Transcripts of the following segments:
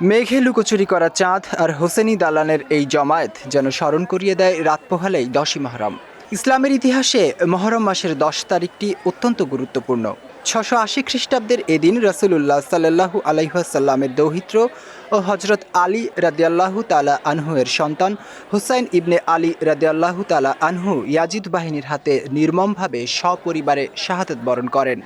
মেঘে লুকোচুরি করা চাঁদ আর হোসেনি দালানের এই জমায়েত যেন স্মরণ করিয়ে দেয় রাত পোহালেই দশই মহরম। ইসলামের ইতিহাসে মহরম মাসের দশ তারিখটি অত্যন্ত গুরুত্বপূর্ণ। ছশো আশি খ্রিস্টাব্দের এদিন রসুলুল্লাহ সাল্লাহু আলাইহাসাল্লামের দৌহিত্র ও হজরত আলী রাদিয়াল্লাহু তালা আনহু এর সন্তান হুসাইন ইবনে আলী রাদিয়াল্লাহু তালা আনহু ইয়াজিদ বাহিনীর হাতে নির্মমভাবে সপরিবারে শাহাদত বরণ করেন।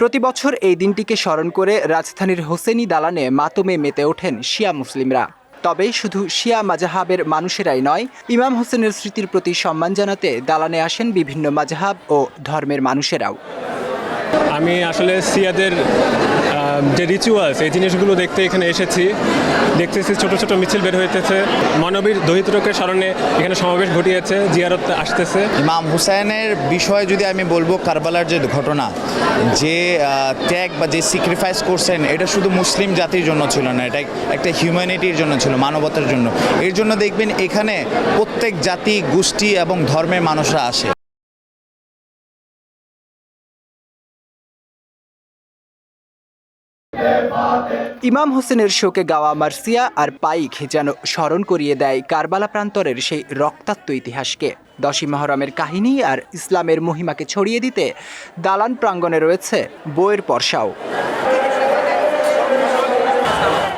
প্রতি বছর এই দিনটিকে স্মরণ করে রাজধানীর হোসেনি দালানে মাতমে মেতে ওঠেন শিয়া মুসলিমরা। তবে শুধু শিয়া মাজাহাবের মানুষেরাই নয়, ইমাম হোসেনের স্মৃতির প্রতি সম্মান জানাতে দালানে আসেন বিভিন্ন মাজাহাব ও ধর্মের মানুষেরাও। আমি আসলে সিয়াদের যে রিচুয়ালস এই জিনিসগুলো দেখতে এখানে এসেছি। দেখতেছি ছোট ছোট মিছিল বের হইতেছে। মানবীর দহিত্রকে স্মরণে এখানে সমাবেশ ঘটিয়েছে, জিয়ারত আসতেছে। ইমাম হুসাইনের বিষয়ে যদি আমি বলব কারবালার যে ঘটনা, যে ত্যাগ বা যে স্যাক্রিফাইস করছেন, এটা শুধু মুসলিম জাতির জন্য ছিল না, এটা একটা হিউম্যানিটির জন্য ছিল, মানবতার জন্য। এর জন্য দেখবেন এখানে প্রত্যেক জাতি, গোষ্ঠী এবং ধর্মের মানুষরা আসে। ইমাম হোসেনের শোকে গাওয়া মার্সিয়া আর পাইক যেন স্মরণ করিয়ে দেয় কারবালা প্রান্তরের সেই রক্তাক্ত ইতিহাসকে। দশই মহরমের কাহিনী আর ইসলামের মহিমাকে ছড়িয়ে দিতে দালান প্রাঙ্গণে রয়েছে বইয়ের পরশাও।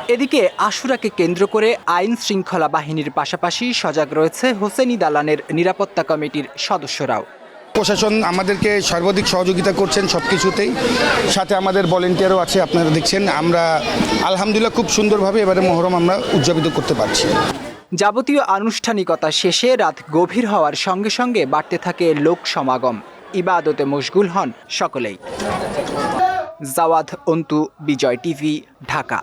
এদিকে আশুরাকে কেন্দ্র করে আইন শৃঙ্খলা বাহিনীর পাশাপাশি সজাগ রয়েছে হোসেনি দালানের নিরাপত্তা কমিটির সদস্যরাও। প্রশাসন আমাদেরকে সর্বাধিক সহযোগিতা করছেন সব কিছুতেই। সাথে আমাদের ভলেন্টিয়ারও আছে, আপনারা দেখছেন। আমরা আলহামদুলিল্লাহ খুব সুন্দরভাবে এবারে মহরম আমরা উদযাপিত করতে পারছি। যাবতীয় আনুষ্ঠানিকতা শেষে রাত গভীর হওয়ার সঙ্গে সঙ্গে বাড়তে থাকে লোক সমাগম। ইবাদতে মশগুল হন সকলেই। জাওয়াদ অন্তু, বিজয় টিভি, ঢাকা।